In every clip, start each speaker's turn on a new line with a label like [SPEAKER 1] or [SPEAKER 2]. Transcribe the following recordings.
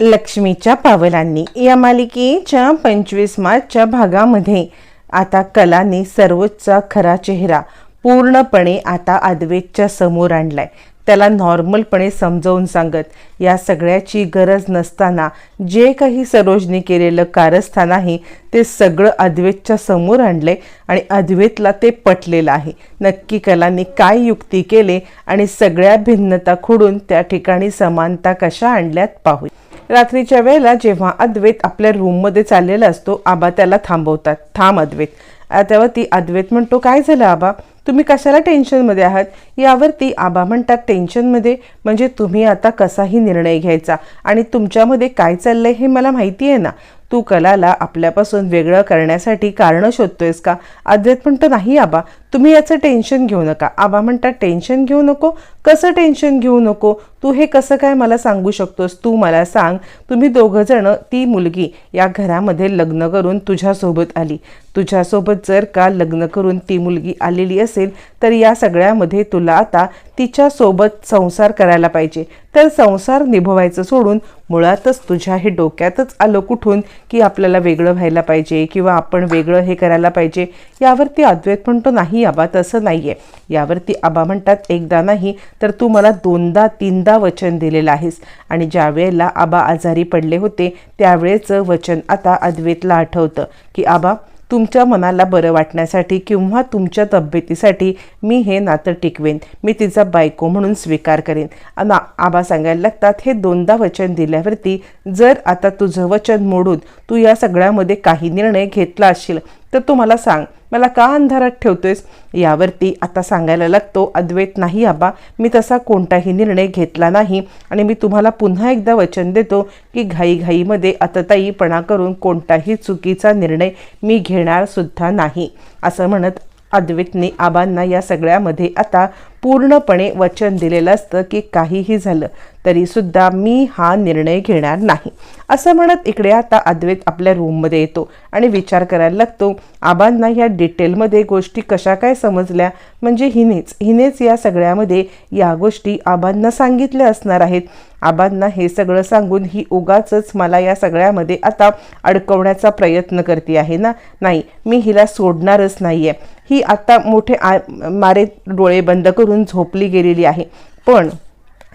[SPEAKER 1] लक्ष्मीच्या पावलांनी. या मालिकेच्या पंचवीस मार्चच्या भागामध्ये आता कलाने सर्वोच्च खरा चेहरा पूर्णपणे आता अद्वेतच्या समोर आणलाय. त्याला नॉर्मलपणे समजावून सांगत या सगळ्याची गरज नसताना जे काही सरोजने केलेलं कारस्थान आहे ते सगळं अद्वैतच्या समोर आणले आणि अद्वैतला ते पटलेलं आहे. नक्की कलाने काय युक्ती केले आणि सगळ्या भिन्नता खोडून त्या ठिकाणी समानता कशा आणल्यात पाहू रात्रीच्या वेळेला जेव्हा अद्वैत आपल्या रूममध्ये चाललेला असतो आबा त्याला थांबवतात. थांब अद्वैत. आ, तेव्हा ती अद्वैत म्हणतो काय झालं आबा? तुम्ही कशाला टेन्शनमध्ये आहात? यावरती आबा म्हणतात टेन्शनमध्ये म्हणजे तुम्ही आता कसाही निर्णय घ्यायचा आणि तुमच्यामध्ये काय चाललंय हे मला माहिती आहे ना? तू कलाला आपल्यापासून वेगळं करण्यासाठी कारणं शोधतोयस का? अद्वैत म्हणतं नाही आबा तुम्ही याचं टेन्शन घेऊ नका. आबा म्हणतात टेन्शन घेऊ नको? कसं टेन्शन घेऊ नको? तू हे कसं काय मला सांगू शकतोस? तू मला सांग तुम्ही दोघंजणं ती मुलगी या घरामध्ये लग्न करून तुझ्यासोबत आली. तुझ्यासोबत जर का लग्न करून ती मुलगी आलेली असेल तर या सगळ्यामध्ये तुला आता तिच्यासोबत संसार करायला पाहिजे. तर संसार निभवायचं सोडून मुळातच तुझ्या हे डोक्यातच आलं कुठून की आपल्याला वेगळं व्हायला पाहिजे किंवा आपण वेगळं हे करायला पाहिजे. यावरती अद्वैत म्हणतो नाही आबा तसं नाही आहे यावरती आबा म्हणतात एकदा नाही तर तू मला दोनदा तीनदा वचन दिलेलं आहेस. आणि ज्या वेळेला आबा आजारी पडले होते त्यावेळेचं वचन आता अद्वैतला आठवतं की आबा तुमच्या मनाला बरं वाटण्यासाठी किंवा तुमच्या तब्येतीसाठी मी हे नातं टिकवेन. मी तिचा बायको म्हणून स्वीकार करेन. ना आबा सांगायला लागतात हे दोनदा वचन दिल्यावरती जर आता तुझं वचन मोडून तू या सगळ्यामध्ये काही निर्णय घेतला असशील तर तू मला सांग मला का अंधारात ठेवतोयस? यावरती आता सांगायला लागतो अद्वैत नाही आबा. मी तसा कोणताही निर्णय घेतला नाही आणि मी तुम्हाला पुन्हा एकदा वचन देतो की घाईघाईमध्ये अतताईपणा करून कोणताही चुकीचा निर्णय मी घेणारसुद्धा नाही असं म्हणत अद्वैतने आबांना या सगळ्यामध्ये आता पूर्णपणे वचन दिलेलं असतं की काहीही झालं तरीसुद्धा मी हा निर्णय घेणार नाही. असं म्हणत इकडे आता अद्वैत आपल्या रूममध्ये येतो आणि विचार करायला लागतो आबांना या डिटेलमध्ये गोष्टी कशा काय समजल्या? म्हणजे हिनेच हिनेच या सगळ्यामध्ये या गोष्टी आबांना सांगितल्या असणार आहेत. आबांना हे सगळं सांगून ही उगाच मला या सगळ्यामध्ये आता अडकवण्याचा प्रयत्न करते आहे ना? नाही मी हिला सोडणारच नाही आहे ही आता मोठे आ मारे डोळे बंद करून झोपली गेलेली आहे. पण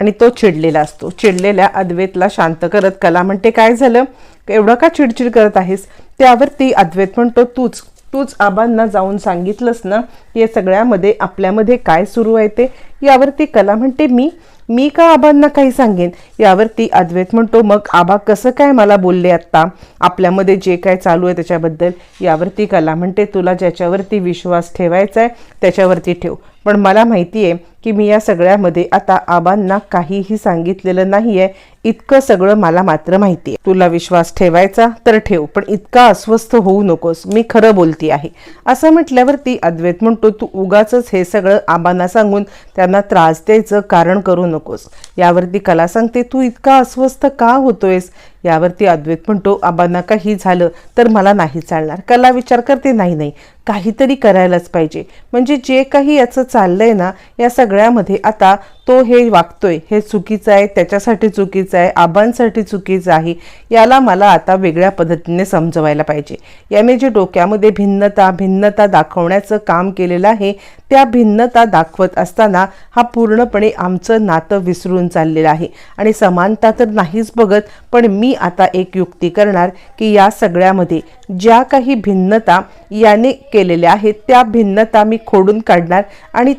[SPEAKER 1] आणि तो चिडलेला असतो. चिडलेल्या अद्वैतला शांत करत कला म्हणते काय झालं? एवढं का चिडचिड करत आहेस? त्यावरती अद्वैत म्हणतो तूच तूच आबांना जाऊन सांगितलंस ना या सगळ्यामध्ये आपल्यामध्ये काय सुरू आहे ते? यावरती कला म्हणते मी मी का आबांना काही सांगेन? यावरती अद्वैत म्हणतो मग आबा कसं काय मला बोलले आत्ता? आपल्यामध्ये जे काय चालू आहे त्याच्याबद्दल यावरती कला म्हणते तुला ज्याच्यावरती विश्वास ठेवायचा आहे त्याच्यावरती ठेव. पण मला माहिती आहे की मी या सगळ्यामध्ये आता आबांना काहीही सांगितलेलं नाही आहे इतकं सगळं मला मात्र माहिती आहे. तुला विश्वास ठेवायचा तर ठेव पण इतका अस्वस्थ होऊ नकोस मी खरं बोलती आहे. असं म्हटल्यावरती अद्वैत म्हणतो तू उगाच हे सगळं आबांना सांगून त्यांना त्रास द्यायचं कारण करू नकोस. यावरती कला सांगते तू इतका अस्वस्थ का होतोयस? यावरती अद्वैत म्हणतो आबांना काही झालं तर मला नाही चालणार. कला विचार करते नाही नाही. काहीतरी करायलाच पाहिजे. म्हणजे जे काही याचं चाललंय ना या सगळ्यामध्ये आता तो हे वागतोय. हे चुकीचं आहे त्याच्यासाठी चुकीचं आहे आबांसाठी चुकीचं आहे याला मला आता वेगळ्या पद्धतीने समजवायला पाहिजे. याने जे डोक्यामध्ये भिन्नता भिन्नता दाखवण्याचं काम केलेलं आहे त्या भिन्नता दाखवत असताना हा पूर्णपणे आमचं नातं विसरून चाललेलं आहे. आणि समानता तर नाहीच बघत पण मी आता एक युक्ती करणार की या सगळ्यामध्ये ज्या काही भिन्नता याने केलेल्या आहेत त्या भिन्नता मी खोडून काढणार आणि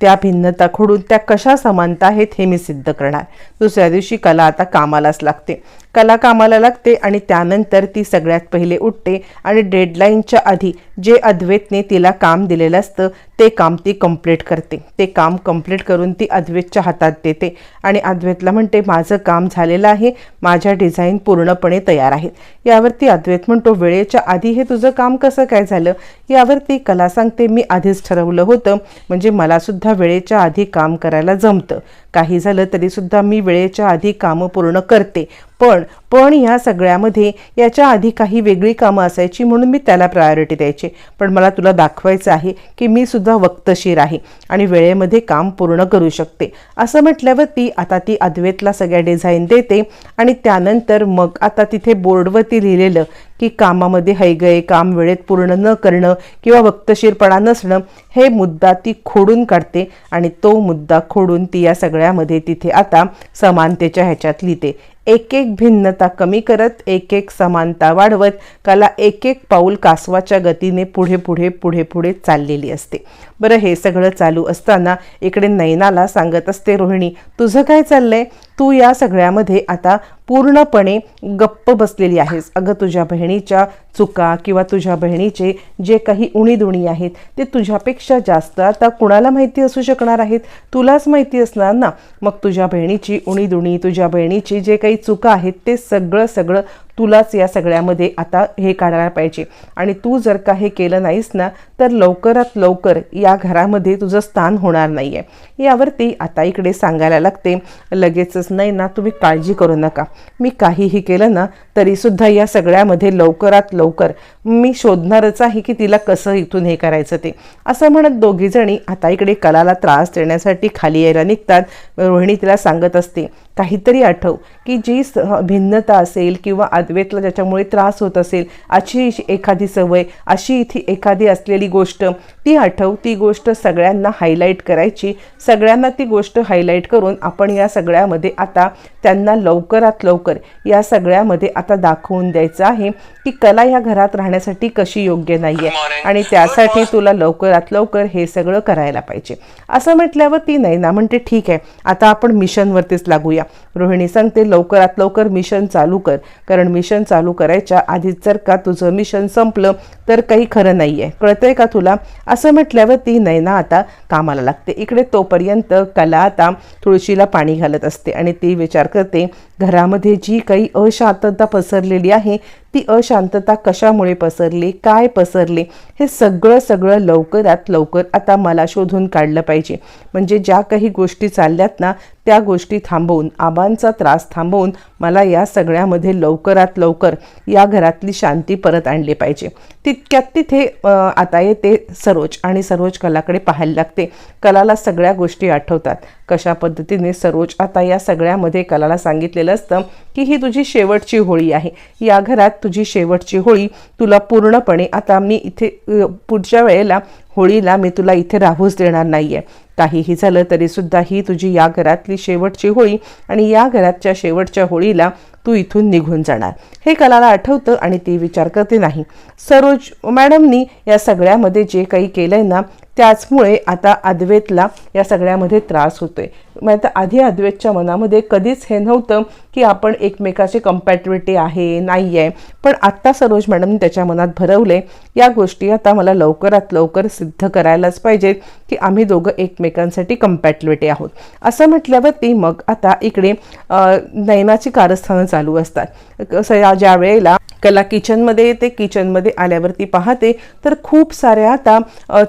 [SPEAKER 1] त्या भिन्नता खोडून त्या कशा समानता आहेत हे मी सिद्ध करणार. दुसऱ्या दिवशी कला आता कामालाच लागते. कला कामाला लागते आणि त्यानंतर ती सगळ्यात पहिले उठते आणि डेडलाईनच्या आधी जे अद्वैतने तिला काम दिलेलं असतं ते काम ती कंप्लीट करते. ते काम कंप्लीट करून ती अद्वैतच्या हातात देते आणि अद्वैतला म्हणते माझं काम झालेलं आहे माझ्या डिझाईन पूर्णपणे तयार आहेत. यावरती अद्वैत म्हणतो वेळेच्या आधी हे तुझं काम कसं काय झालं? यावरती कला सांगते मी आधीच ठरवलं होतं म्हणजे मलासुद्धा वेळेच्या आधी काम करायला जमतं. काही झालं तरीसुद्धा मी वेळेच्या आधी कामं पूर्ण करते. पण पण ह्या सगळ्यामध्ये याच्या आधी काही वेगळी कामं असायची म्हणून मी त्याला प्रायोरिटी द्यायचे. पण मला तुला दाखवायचं आहे की मी सुद्धा वक्तशीर आहे आणि वेळेमध्ये काम पूर्ण करू शकते. असं म्हटल्यावर ती आता ती अद्वेतला सगळ्या डिझाईन देते आणि त्यानंतर मग आता तिथे बोर्डवरती लिहिलेलं की कामामध्ये हैगय काम वेळेत पूर्ण न करणं किंवा वक्तशीरपणा नसणं हे मुद्दा ती खोडून काढते आणि तो मुद्दा खोडून ती या सगळ्यामध्ये तिथे आता समानतेच्या ह्याच्यात लिहिते. एक एक भिन्नता कमी करत एक एक समानता वाढवत कला एक एक पाऊल कासवाच्या गतीने पुढे पुढे पुढे पुढे चाललेली असते. बरं हे सगळं चालू असताना इकडे नैनाला सांगत असते रोहिणी तुझं काय चाललंय? तू या सगळ्यामध्ये आता पूर्णपणे गप्प बसलेली आहेस. अगं तुझ्या बहिणीच्या चुका किंवा तुझ्या बहिणीचे जे काही उणीदुणी आहेत ते तुझ्यापेक्षा जास्त आता कुणाला माहिती असू शकणार आहेत? तुलाच माहिती असणार ना? मग तुझ्या बहिणीची उणीदुणी तुझ्या बहिणीची जे काही चुका आहेत ते सगळं सगळं तुलाच या सगळ्यामध्ये आता हे काढायला पाहिजे. आणि तू जर का हे केलं नाहीस ना तर लवकरात लवकर या घरामध्ये तुझं स्थान होणार नाही आहे यावरती आता इकडे सांगायला लागते. लगेचच नाही ना तुम्ही काळजी करू नका. मी काहीही केलं ना तरीसुद्धा या सगळ्यामध्ये लवकरात लवकर मी शोधणारच आहे की तिला कसं इथून हे करायचं ते. असं म्हणत दोघीजणी आता इकडे कलाला त्रास देण्यासाठी खाली यायला निघतात. रोहिणी तिला सांगत असते काहीतरी आठव की जी भिन्नता असेल किंवा अद्वैतला ज्याच्यामुळे त्रास होत असेल अशी एखादी सवय अशी इथे एखादी असलेली गोष्ट ती आठव ती गोष्ट सगळ्यांना हायलाईट करायची. सगळ्यांना ती गोष्ट हायलाईट करून आपण या सगळ्यामध्ये आता त्यांना लवकरात लवकर या सगळ्यामध्ये आता दाखवून द्यायचं आहे की कला या घरात राहण्यासाठी कशी योग्य नाही आहे आणि त्यासाठी तुला लवकरात लवकर हे सगळं करायला पाहिजे. असं म्हटल्यावर ती नैना म्हणते ठीक आहे आता आपण मिशनवरतीच लागूया. रोहिणी सांगते लवकरात लवकर मिशन चालू कर कारण मिशन चालू करायच्या आधीच जर का तुझं मिशन संपलं तर काही खरं नाही आहे कळतंय का तुला? असं म्हटल्यावर ती नैना आता कामाला लागते. इकडे तोपर्यंत कला आता तुळशीला पाणी घालत असते आणि ती विचार करते घरामध्ये जी काही अशांतता पसरलेली आहे ती अशांतता कशामुळे पसरली काय पसरली हे सगळं सगळं लवकरात लवकर आता मला शोधून काढलं पाहिजे. म्हणजे ज्या काही गोष्टी चालल्यात ना त्या गोष्टी थांबवून आबांचा त्रास थांबवून मला या सगळ्यामध्ये लवकरात लवकर या घरातली शांती परत आणली पाहिजे. तितक्यात तिथे आता येते सरोज आणि सरोज कलाकडे पाहायला लागते. कलाला सगळ्या गोष्टी आठवतात. कशा पद्धतीने सरोज आता या सगळ्यामध्ये कलाला सांगितलेलं असतं की ही तुझी शेवटची होळी आहे. या घरात तुझी शेवटची होळी तुला पूर्णपणे आता मी इथे पुढच्या वेळेला होळीला मी तुला इथे राहूच देणार नाही आहे काहीही झालं तरीसुद्धा ही तुझी या घरातली शेवटची होळी आणि या घरातच्या शेवटच्या होळीला तू इथून निघून जाणार. हे कलाला आठवतं आणि ती विचार करते नाही. सरोज मॅडमनी या सगळ्यामध्ये जे काही केलं आहे ना त्याचमुळे आता अद्वैतला या सगळ्यामध्ये त्रास होतोय. मग आता आधी अद्वैतच्या मनामध्ये कधीच हे नव्हतं की आपण एकमेकाची कम्पॅटिबिलिटी आहे नाही आहे पण आत्ता सरोज मॅडमने त्याच्या मनात भरवले या गोष्टी आता मला लवकरात लवकर सिद्ध करायलाच पाहिजेत की आम्ही दोघं एकमेकांसाठी कम्पॅटिबिलिटी आहोत. असं म्हटल्यावर ती मग आता इकडे नैनाची कारस्थानं चालू असतात. ज्या वेळेला कला किचनमध्ये येते किचनमध्ये आल्यावरती पाहते. तर खूप साऱ्या आता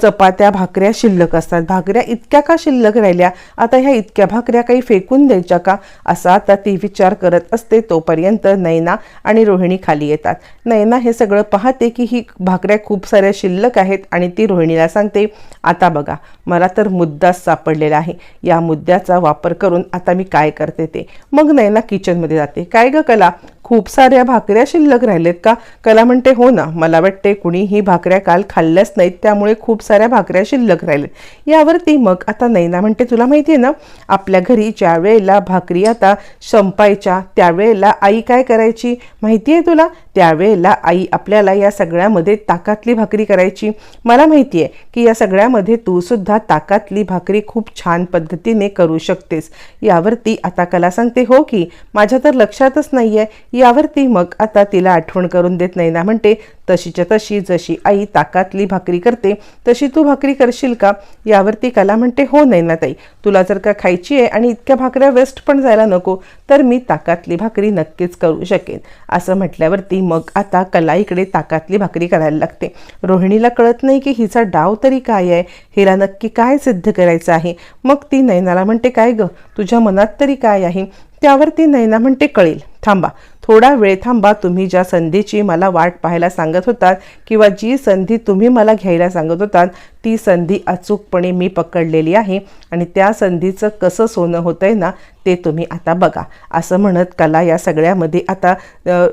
[SPEAKER 1] चपात्या भाकऱ्या शिल्लक असतात. भाकऱ्या इतक्या का शिल्लक राहिल्या? आता ह्या इतक्या भाकऱ्या काही फेकून द्यायच्या का? असा आता ती विचार करत असते तोपर्यंत नैना आणि रोहिणी खाली येतात. नैना हे सगळं पाहते की ही भाकऱ्या खूप साऱ्या शिल्लक आहेत आणि ती रोहिणीला सांगते आता बघा मला तर मुद्दाच सापडलेला आहे. या मुद्द्याचा वापर करून आता मी काय करते ते? मग नैना किचनमध्ये जाते. काय ग कला? खूप साऱ्या भाकऱ्या शिल्लक राहिल्या राहिलेत का? कला म्हणते हो ना मला वाटते कुणी ही भाकऱ्या काल खाल्ल्याच नाहीत त्यामुळे खूप साऱ्या भाकऱ्या शिल्लक राहिलेत यावरती मग आता नैना म्हणते तुला माहिती आहे ना आपल्या घरी ज्या वेळेला भाकरी आता संपायच्या त्यावेळेला आई काय करायची? माहिती आहे तुला? त्यावेळेला आई आपल्याला या सगळ्यामध्ये ताकातली भाकरी करायची. मला माहिती आहे की या सगळ्यामध्ये तू सुद्धा ताकातली भाकरी खूप छान पद्धतीने करू शकतेस. यावरती आता कला सांगते हो की? माझ्या तर लक्षातच नाही आहे यावरती मग आता तिला आठवण करून देत नाही ना. म्हणते तशीच्या तशी जशी आई ताकातली भाकरी करते तशी तू भाकरी करशील का? यावरती कला म्हणते हो नाही ना ताई तुला जर का खायची आहे आणि इतक्या भाकऱ्या वेस्ट पण जायला नको तर मी ताकातली भाकरी नक्कीच करू शकेन. असं म्हटल्यावरती मग आता कला इकडे ताकातली भाकरी करायला लागते. रोहिणीला कळत नाही की हिचा डाव तरी काय आहे हिला नक्की काय सिद्ध करायचं आहे. मग ती नैनाला म्हणते काय ग तुझ्या मनात तरी काय आहे? त्यावर ती नैना म्हणते कळेल. थांबा. थोडा वेळ थांबा तुम्ही ज्या संधीची मला वाट पाहायला सांगत होतात किंवा जी संधी तुम्ही मला घ्यायला सांगत होतात ती संधी अचूकपणे मी पकडलेली आहे आणि त्या संधीचं कसं सोनं होतं आहे ना ते तुम्ही आता बघा. असं म्हणत कला या सगळ्यामध्ये आता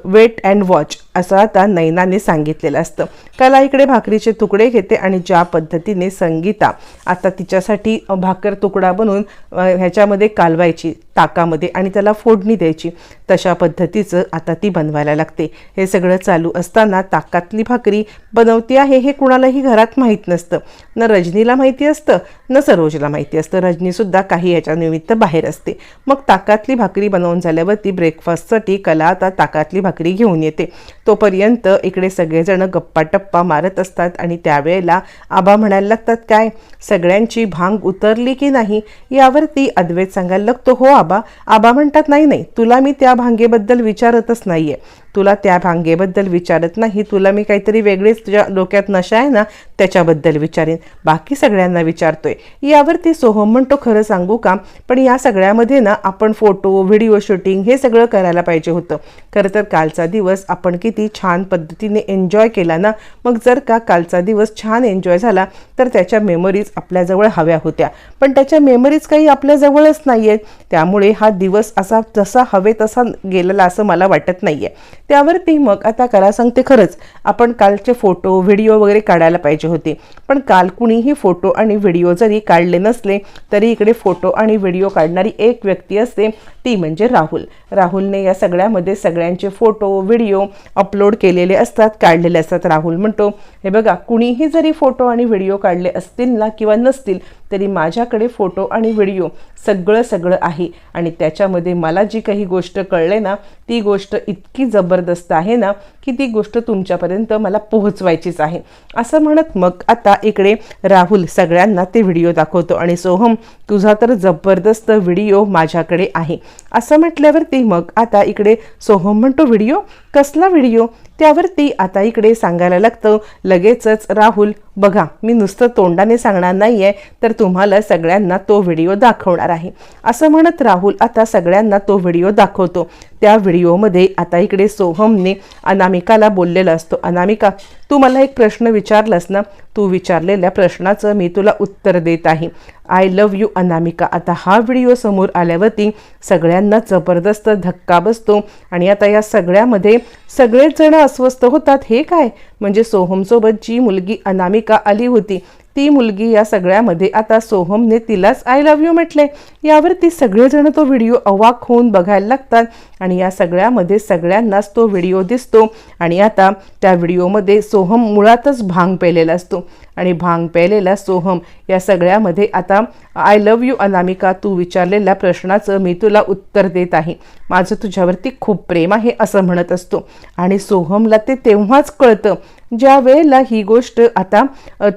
[SPEAKER 1] वेट अँड वॉच असं आता नैनाने सांगितलेलं असतं. कला इकडे भाकरीचे तुकडे घेते आणि ज्या पद्धतीने संगीता आता तिच्यासाठी भाकर तुकडा बनवून ह्याच्यामध्ये कालवायची ताकामध्ये आणि त्याला फोडणी द्यायची. तशा पद्धतीचं आता ती बनवायला लागते. हे सगळं चालू असताना ताकातली भाकरी बनवती आहे हे कुणालाही घरात माहीत नसतं. न रजनीला माहिती असतं न सरोजला माहिती असतं. रजनीसुद्धा काही याच्या निमित्त बाहेर असते. मग ताकातली भाकरी बनवून झाल्यावरती ब्रेकफास्टसाठी कला आता ताकातली भाकरी घेऊन येते. तोपर्यंत इकडे सगळेजणं गप्पा टप्पा मारत असतात आणि त्यावेळेला आबा म्हणायला लागतात काय सगळ्यांची भांग उतरली की नाही? यावर ती अद्वैत सांगायला लागतो हो आबा आबा म्हणतात नाही नाही तुला मी त्या भांगेबद्दल विचारतच नाही आहे तुला त्या भांगेबद्दल विचारत नाही तुला मी काहीतरी वेगळीच तुझ्या डोक्यात नशा आहे ना त्याच्याबद्दल विचारेन. बाकी सगळ्यांना विचारतोय. यावरती सोहम म्हणतो खरं सांगू का? पण या सगळ्यामध्ये ना आपण फोटो व्हिडिओ शूटिंग हे सगळं करायला पाहिजे होतं. खरं तर कालचा दिवस आपण किती छान पद्धतीने एन्जॉय केला ना? मग जर का कालचा दिवस छान एन्जॉय झाला तर त्याच्या मेमरीज आपल्याजवळ हव्या होत्या. पण त्याच्या मेमरीज काही आपल्याजवळच नाही आहेत त्यामुळे हा दिवस असा जसा हवे तसा गेलेला असं मला वाटत नाही आहे त्यावरती मग आता करा सांगते खरंच. आपण कालचे फोटो व्हिडिओ वगैरे काढायला पाहिजे होते. पण काल कुणीही फोटो आणि व्हिडिओ जरी काढले नसले तरी इकडे फोटो आणि व्हिडिओ काढणारी एक व्यक्ती असते ती म्हणजे राहुल. राहुलने या सगळ्यामध्ये सगळ्यांचे फोटो व्हिडिओ अपलोड केलेले असतात काढलेले असतात राहुल म्हणतो. हे बघा कुणीही जरी फोटो आणि व्हिडिओ काढले असतील ना किंवा नसतील तरी माझ्याकडे फोटो आणि व्हिडिओ सगळं सगळं आहे. आणि त्याच्यामध्ये मला जी काही गोष्ट कळले ना ती गोष्ट इतकी जबरदस्त आहे ना की ती गोष्ट तुमच्यापर्यंत मला पोहोचवायचीच आहे. असं म्हणत मग आता इकडे राहुल सगळ्यांना ते व्हिडिओ दाखवतो आणि सोहम तुझा तर जबरदस्त व्हिडिओ माझ्याकडे आहे. असं म्हटल्यावरती मग आता इकडे सोहम म्हणतो व्हिडिओ? कसला व्हिडिओ? त्यावरती आता इकडे सांगायला लागतं. लगेचच राहुल बघा मी नुसतं तोंडाने सांगणार नाही आहे तर तुम्हाला सगळ्यांना तो व्हिडिओ दाखवणार आहे. असं म्हणत राहुल आता सगळ्यांना तो व्हिडिओ दाखवतो. त्या व्हिडिओमध्ये आता इकडे सोहमने अनामिकाला बोललेला असतो. अनामिका तू मला एक प्रश्न विचारलास ना? तू विचारलेल्या प्रश्नाचं मी तुला उत्तर देत आहे. I love you Anamika. आता हा व्हिडिओ समोर आल्यावरती सगळ्यांना जबरदस्त धक्का बसतो आणि आता या सगळ्यामध्ये सगळेच जण अस्वस्थ होतात. हे काय? म्हणजे सोहमसोबत जी मुलगी अनामिका आली होती ती मुलगी या सगळ्यामध्ये आता सोहमने तिलाच आय लव्ह यू म्हटले यावरती सगळेजण तो व्हिडिओ अवाक होऊन बघायला लागतात आणि या सगळ्यामध्ये सगळ्यांनाच तो व्हिडिओ दिसतो आणि आता त्या व्हिडिओमध्ये सोहम मुळातच भांग पेलेला असतो. आणि भांग प्यायलेला सोहम या सगळ्यामध्ये आता आय लव्ह यू अनामिका तू विचारलेल्या प्रश्नाचं मी तुला उत्तर देत आहे. माझं तुझ्यावरती खूप प्रेम आहे असं म्हणत असतो. आणि सोहमला ते तेव्हाच कळतं ज्या वेळेला ही गोष्ट आता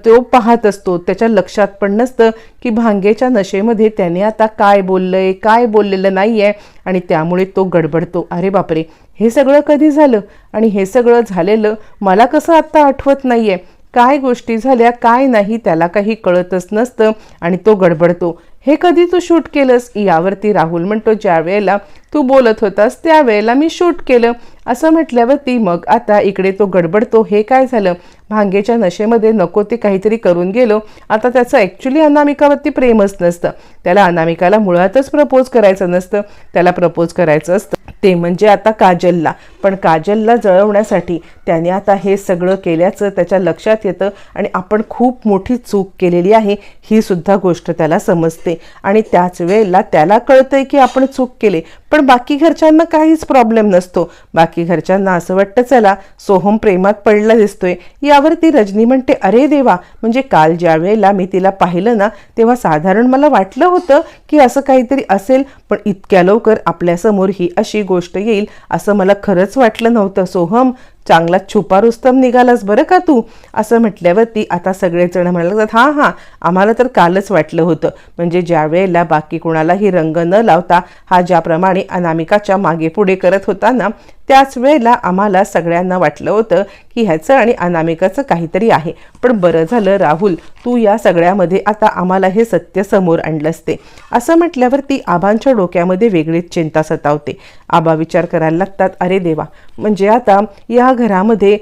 [SPEAKER 1] तो पाहत असतो. त्याच्या लक्षात पण नसतं की भांगेच्या नशेमध्ये त्याने आता काय बोललंय काय बोललेलं नाही आहे आणि त्यामुळे तो गडबडतो. अरे बापरे हे सगळं कधी झालं? आणि हे सगळं झालेलं मला कसं आत्ता आठवत नाही आहे काय गोष्टी झाल्या काय नाही त्याला काही कळतच नसतं आणि तो गडबडतो. हे कधी तू शूट केलंस? यावरती राहुल म्हणतो ज्या वेळेला तू बोलत होतास त्यावेळेला मी शूट केलं. असं म्हटल्यावरती मग आता इकडे तो गडबडतो. हे काय झालं? भांगेच्या नशेमध्ये नको ते काहीतरी करून गेलो. आता त्याचं ॲक्च्युली अनामिकावरती प्रेमच नसतं. त्याला अनामिकाला मुळातच प्रपोज करायचं नसतं. त्याला प्रपोज करायचं असतं. ते म्हणजे आता काजलला. पण काजलला जळवण्यासाठी त्याने आता हे सगळं केल्याचं त्याच्या लक्षात येतं आणि आपण खूप मोठी चूक केलेली आहे ही सुद्धा गोष्ट त्याला समजते. आणि त्याच वेळेला त्याला कळतंय की आपण चूक केले. पण बाकी घरच्यांना काहीच प्रॉब्लेम नसतो. बाकी घरच्यांना असं वाटतं चला सोहम प्रेमात पडला दिसतोय. यावरती रजनी म्हणते अरे देवा म्हणजे काल ज्या वेळेला मी तिला पाहिलं ना तेव्हा साधारण मला वाटलं होतं की असं काहीतरी असेल पण इतक्या लवकर आपल्यासमोर ही अशी गोष्ट येईल असं मला खरंच वाटलं नव्हतं. सोहम चांगला छुपा रुस्तम निघालास बरं का तू? असं म्हटल्यावरती आता सगळेजण म्हणायला लागतात हां हां आम्हाला तर कालच वाटलं होतं. म्हणजे ज्या वेळेला बाकी कोणालाही रंग न लावता हा ज्याप्रमाणे अनामिकाच्या मागे पुढे करत होता ना त्याच वेळेला आम्हाला सगळ्यांना वाटलं होतं की ह्याचं आणि अनामिकाचं काहीतरी आहे. पण बरं झालं राहुल तू या सगळ्यामध्ये आता आम्हाला हे सत्य समोर आणलंस ते असं म्हटल्यावरती आबांच्या डोक्यामध्ये वेगळीच चिंता सतावते. आबा विचार करायला लागतात अरे देवा म्हणजे आता या घरामध्ये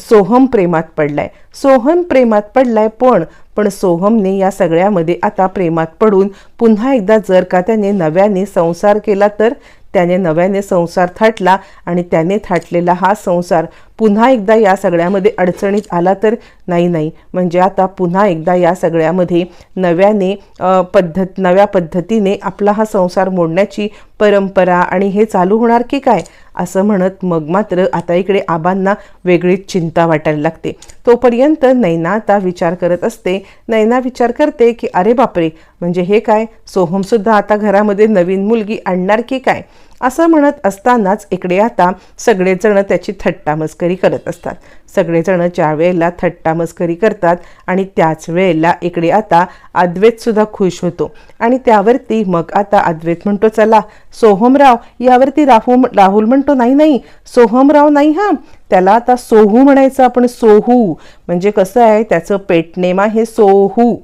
[SPEAKER 1] सोहम प्रेमात पडलाय. सोहम प्रेमात पडलाय पण पण सोहमने या सगळ्यामध्ये आता प्रेमात पडून पुन्हा एकदा जर का त्याने नव्याने संसार केला तर त्याने नव्याने संसार थाटला आणि त्याने थाटलेला हा संसार पुन्हा एकदा या सगळ्यामध्ये अडचणीत आला तर नाही नाही. म्हणजे आता पुन्हा एकदा या सगळ्यामध्ये नव्याने पद्धत नव्या पद्धतीने आपला हा संसार मोडण्याची परंपरा आणि हे चालू होणार की काय? असं म्हणत मग मात्र आता इकडे आबांना वेगळीच चिंता वाटायला लागते. तोपर्यंत नैना आता विचार करत असते. नैना विचार करते की अरे बापरे! म्हणजे हे काय? सोहमसुद्धा आता घरामध्ये नवीन मुलगी आणणार की काय? असं म्हणत असतानाच इकडे आता सगळेजण त्याची थट्टा मस्करी करत असतात. सगळेजण ज्या वेळेला थट्टा मस्करी करतात आणि त्याच वेळेला इकडे आता अद्वैतसुद्धा खुश होतो. आणि त्यावरती मग आता अद्वैत म्हणतो चला सोहमराव. यावरती राहू राहुल म्हणतो नाही नाही सोहमराव नाही हां. त्याला आता सोहू म्हणायचं आपण सोहू. म्हणजे कसं आहे त्याचं पेटनेमा हे सोहू.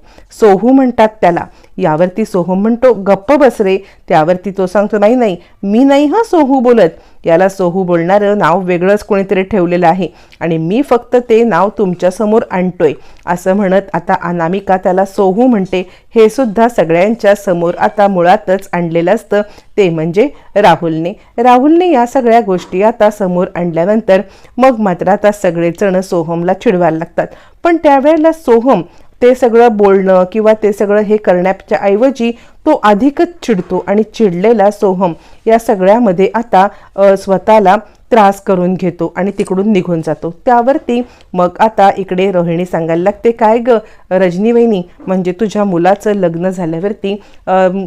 [SPEAKER 1] सोहू म्हणतात त्याला. यावरती सोहू म्हणतो गप्प बसरे त्यावरती तो सांगतो नाही नाही मी नाही हा सोहू बोलत. याला सोहू बोलणारं नाव वेगळंच कोणीतरी ठेवलेलं आहे. आणि मी फक्त ते नाव तुमच्यासमोर आणतोय असं म्हणत आता अनामिका त्याला सोहू म्हणते. हे सुद्धा सगळ्यांच्या समोर आता मुळातच आणलेलं असतं ते म्हणजे राहुलने. राहुलने या सगळ्या गोष्टी आता समोर आणल्यानंतर मग मात्र आता सगळेजण सोहमला चिडवायला लागतात. पण त्यावेळेला सोहम ते सगळं बोलणं किंवा ते सगळं हे करण्याच्या ऐवजी तो अधिकच चिडतो आणि चिडलेला सोहम या सगळ्यामध्ये आता स्वतःला त्रास करून घेतो आणि तिकडून निघून जातो. त्यावरती मग आता इकडे रोहिणी सांगायला लागते काय ग? रजनी वहिनी म्हणजे तुझ्या मुलाचं लग्न झाल्यावरती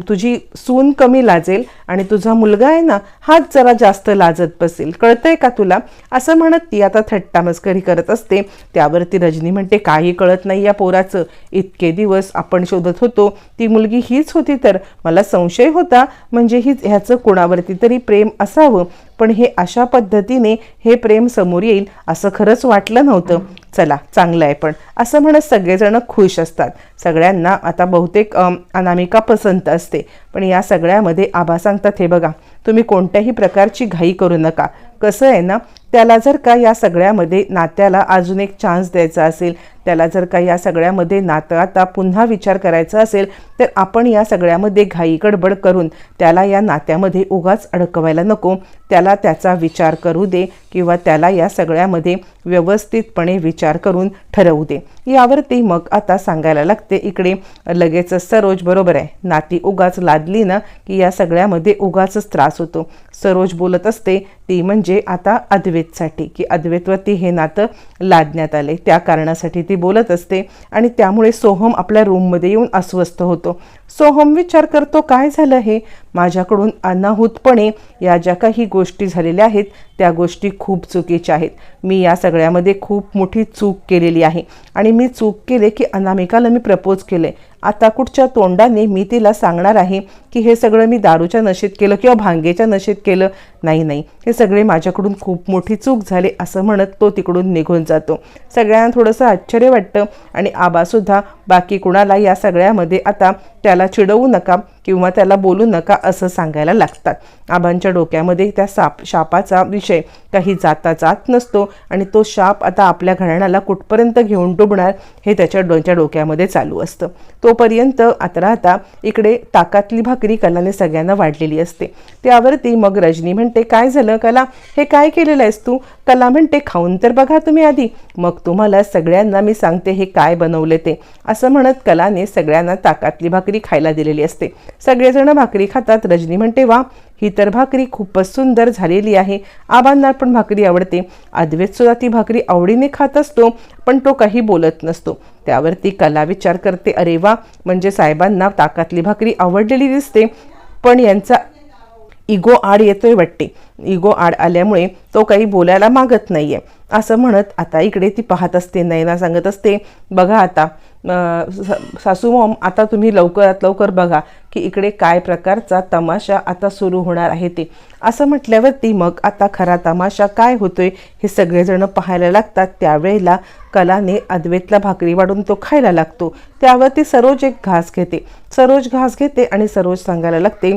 [SPEAKER 1] तुझी सून कमी लाजेल आणि तुझा मुलगा आहे ना हाच जरा जास्त लाजत बसेल. कळतंय का तुला? असं म्हणत ती आता थट्टा मस्करी करत असते. त्यावरती रजनी म्हणते काही कळत नाही या पोराचं. इतके दिवस आपण शोधत होतो. ती मुलगी हीच होती तर. मला संशय होता. म्हणजे हीच ह्याचं कोणावरती तरी प्रेम असावं. पण हे अशा पद्धतीने हे प्रेम समोर येईल असं खरंच वाटलं नव्हतं. चला चांगलं आहे पण. असं म्हणत सगळेजण खुश असतात. सगळ्यांना आता बहुतेक अनामिका पसंत असते. पण या सगळ्यामध्ये आबा सांगतात हे बघा तुम्ही कोणत्याही प्रकारची घाई करू नका. कसं आहे ना त्याला जर का या सगळ्यामध्ये नात्याला अजून एक चान्स द्यायचा असेल त्याला जर का या सगळ्यामध्ये नातं आता पुन्हा विचार करायचा असेल तर आपण या सगळ्यामध्ये घाई गडबड करून त्याला या नात्यामध्ये उगाच अडकवायला नको. त्याला त्याचा विचार करू दे. किंवा त्याला या सगळ्यामध्ये व्यवस्थितपणे विचार करून ठरवू दे. यावरती मग आता सांगायला लागते. इकडे लगेचच सरोज बरोबर आहे. नाती उगाच लादली ना की या सगळ्यामध्ये उगाचच त्रास होतो. सरोज बोलत असते ती म्हणजे आता अद्वैतसाठी की अद्वैतवरती हे नातं लादण्यात आले. त्या कारणासाठी ती बोलत असते आणि त्यामुळे सोहम आपल्या रूममध्ये येऊन अस्वस्थ होतो. सोहम विचार करतो काय झालं हे? माझ्याकडून अनाहूतपणे या ज्या काही गोष्टी झालेल्या आहेत त्या गोष्टी खूप चुकीच्या आहेत. मी या सगळ्यामध्ये खूप मोठी चूक केलेली आहे. आणि मी चूक केले की अनामिकाला मी प्रपोज केले आता कुठच्या तोंडाने मी तिला सांगणार आहे की हे सगळं मी दारूच्या नशेत केलं किंवा भांगेच्या नशेत केलं? नाही नाही. हे सगळे माझ्याकडून खूप मोठी चूक झाले असं म्हणत तो तिकडून निघून जातो. सगळ्यांना थोडंसं आश्चर्य वाटतं आणि आबासुद्धा बाकी कुणाला या सगळ्यामध्ये आता त्याला चिडवू नका. किंवा त्याला बोलू नका असं सांगायला लागतात. आबांच्या डोक्यामध्ये त्या साप शापाचा विषय काही जाता जात नसतो आणि तो शाप आता आपल्या घराण्याला कुठपर्यंत घेऊन डुबणार हे त्याच्या डोच्या डोक्यामध्ये चालू असतं. तोपर्यंत आता आता इकडे ताकातली भाकरी कलाने सगळ्यांना वाढलेली असते. त्यावरती मग रजनी म्हणते काय झालं कला? हे काय केलेलं आहेस तू? कला म्हणते खाऊन तर बघा तुम्ही आधी. मग तुम्हाला सगळ्यांना मी सांगते हे काय बनवले ते? असं म्हणत कलाने सगळ्यांना ताकातली भाकरी खायला दिलेली असते. सगळेजण भाकरी खातात. रजनी म्हणते वा ही तर भाकरी खूपच सुंदर झालेली आहे. आबांना पण भाकरी आवडते. अद्वैत सुद्धा ती भाकरी आवडीने खात असतो पण तो काही बोलत नसतो. त्यावर ती कला विचार करते. अरे वा म्हणजे साहेबांना ताकातली भाकरी आवडलेली दिसते पण यांचा इगो आड येतोय वाटते. इगो आड आल्यामुळे तो काही बोलायला मागत नाहीये. असं म्हणत आता इकडे ती पाहत असते नयना सांगत असते बघा आता सासू मॉम आता तुम्ही लवकरात लवकर बघा. की इकडे काय प्रकारचा तमाशा आता सुरू होणार आहे ते. असं म्हटल्यावरती मग आता खरा तमाशा काय होतोय हे सगळेजण पाहायला लागतात. त्यावेळेला कलाने अद्वैतला भाकरी वाढून तो खायला लागतो. त्यावरती सरोज एक घास घेते. सरोज घास घेते आणि सरोज सांगायला लागते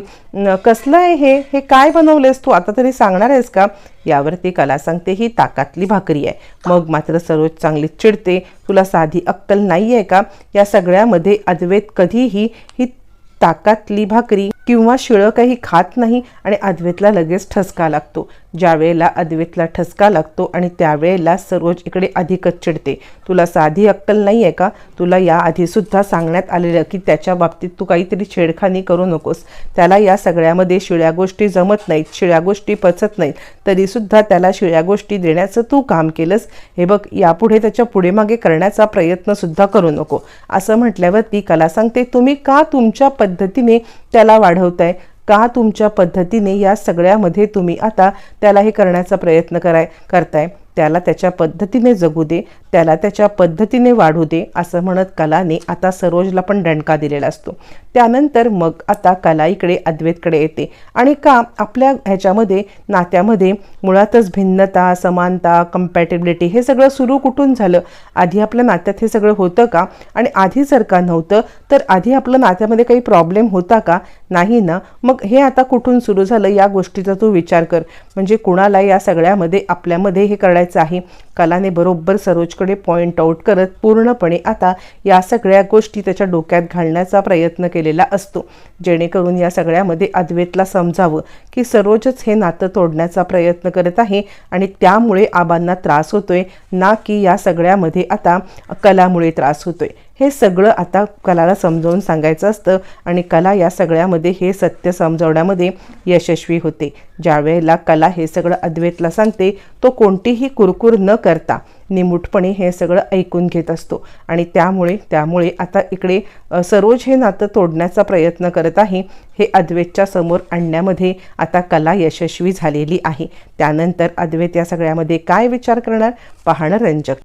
[SPEAKER 1] कसलं आहे हे? हे काय बनवलेस तू? आता तरी सांगणार आहेस का? यावरती कला सांगते ही ताकातली भाकरी आहे. मग मात्र सरोज चांगली चिडते तुला साधी अक्कल नाही आहे का? या सगळ्यामध्ये अद्वैत कधीही ही ताकातली भाकरी किंवा शिळं काही खात नाही आणि अद्वैतला लगेच ठसका लागतो. ज्यावेळेला अद्वेतला अद्वैतला ठसका लागतो आणि त्यावेळेला सरोज इकडे अधिकच चिडते. तुला साधी अक्कल नाही आहे का? तुला या आधीसुद्धा सांगण्यात आलेलं की त्याच्या बाबतीत तू काहीतरी छेडखानी करू नकोस. त्याला या सगळ्यामध्ये शिळ्या गोष्टी जमत नाहीत शिळ्या गोष्टी पचत नाहीत. तरीसुद्धा त्याला शिळ्या गोष्टी देण्याचं तू काम केलंस. हे बघ यापुढे त्याच्या पुढे मागे करण्याचा प्रयत्नसुद्धा करू नको. असं म्हटल्यावर ती कला सांगते तुम्ही का तुमच्या पद्धतीने त्याला वाढवताय? का तुमच्या पद्धतीने या सगळ्यामध्ये तुम्ही आता त्याला हे करण्याचा प्रयत्न कराय करताय? त्याला त्याच्या पद्धतीने जगू दे. त्याला त्याच्या पद्धतीने वाढू दे असं म्हणत कलाने आता सरोजला पण दणका दिलेला असतो. त्यानंतर मग आता कला इकडे अद्वैतकडे येते आणि का आपल्या ह्याच्यामध्ये नात्यामध्ये मुळातच भिन्नता समानता कम्पॅटेबिलिटी हे सगळं सुरू कुठून झालं? आधी आपल्या नात्यात हे सगळं होतं का? आणि आधी जर का नव्हतं तर आधी आपलं नात्यामध्ये काही प्रॉब्लेम होता का? नाही ना. मग हे आता कुठून सुरू झालं या गोष्टीचा तू विचार कर. म्हणजे कुणाला या सगळ्यामध्ये आपल्यामध्ये हे करायचं आहे? कलाने बरोबर सरोजकडे पॉईंट आऊट करत पूर्णपणे आता या सगळ्या गोष्टी त्याच्या डोक्यात घालण्याचा प्रयत्न केलेला असतो. जेणेकरून या सगळ्यामध्ये अद्वैतला समजावं की सरोजच हे नातं तोडण्याचा प्रयत्न करत आहे आणि त्यामुळे आबांना त्रास होतोय ना की या सगळ्यामध्ये आता कलामुळे त्रास होतोय. हे सगळं आता कलाला समजावून सांगायचं असतं आणि कला या सगळ्यामध्ये हे सत्य समजवण्यामध्ये यशस्वी होते. ज्यावेळेला कला हे सगळं अद्वैतला सांगते तो कोणतीही कुरकुर न करता निमूटपणे हे सगळं ऐकून घेत असतो. आणि त्यामुळे त्यामुळे आता इकडे सरोज हे नातं तोडण्याचा प्रयत्न करत आहे. हे अद्वैतच्या समोर आणण्यामध्ये आता कला यशस्वी झालेली आहे. त्यानंतर अद्वैत या सगळ्यामध्ये काय विचार करणार? पाहणं रंजक.